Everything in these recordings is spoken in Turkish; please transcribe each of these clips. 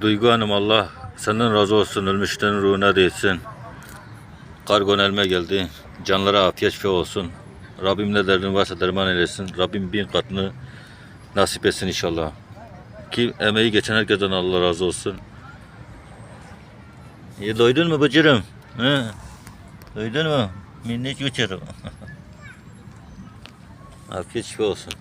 Duygu Hanım Allah senden razı olsun. Ölmüşlerin ruhuna değsin. Kargon elme geldi. Canlara afiyet şifa olsun. Rabbim ne derdin varsa derman eylesin. Rabbim bin katını nasip etsin inşallah. Ki emeği geçen herkesten Allah razı olsun. İyi doydun mu bıcırım? He? Doydun mu? Minnet uçarım. afiyet şifa olsun.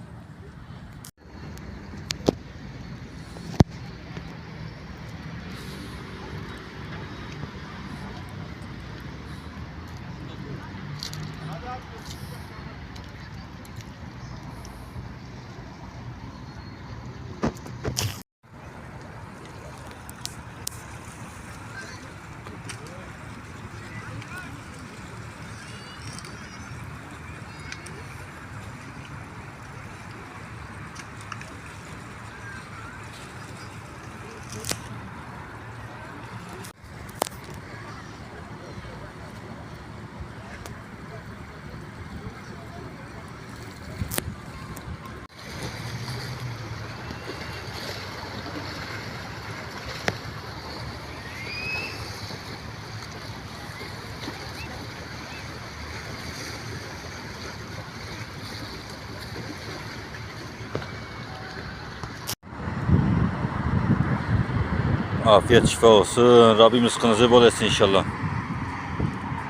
Afiyet şifa olsun. Rabbim rızkınızı bol etsin inşallah.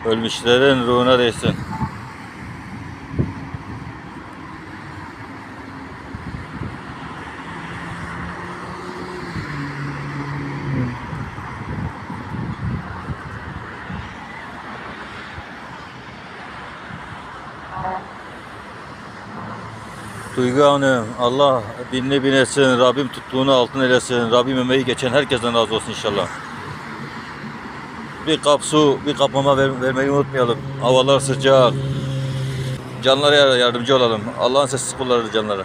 Ölmüşlerin ruhuna değsin. Duygu Hanım, Allah binli bin etsin, Rabbim tuttuğunu altın eylesin, Rabbim emeği geçen herkesten razı olsun inşallah. Bir kap su, bir kap mama ver- vermeyi unutmayalım. Havalar sıcak. Canlara yardımcı olalım. Allah'ın sessiz kulları canlara.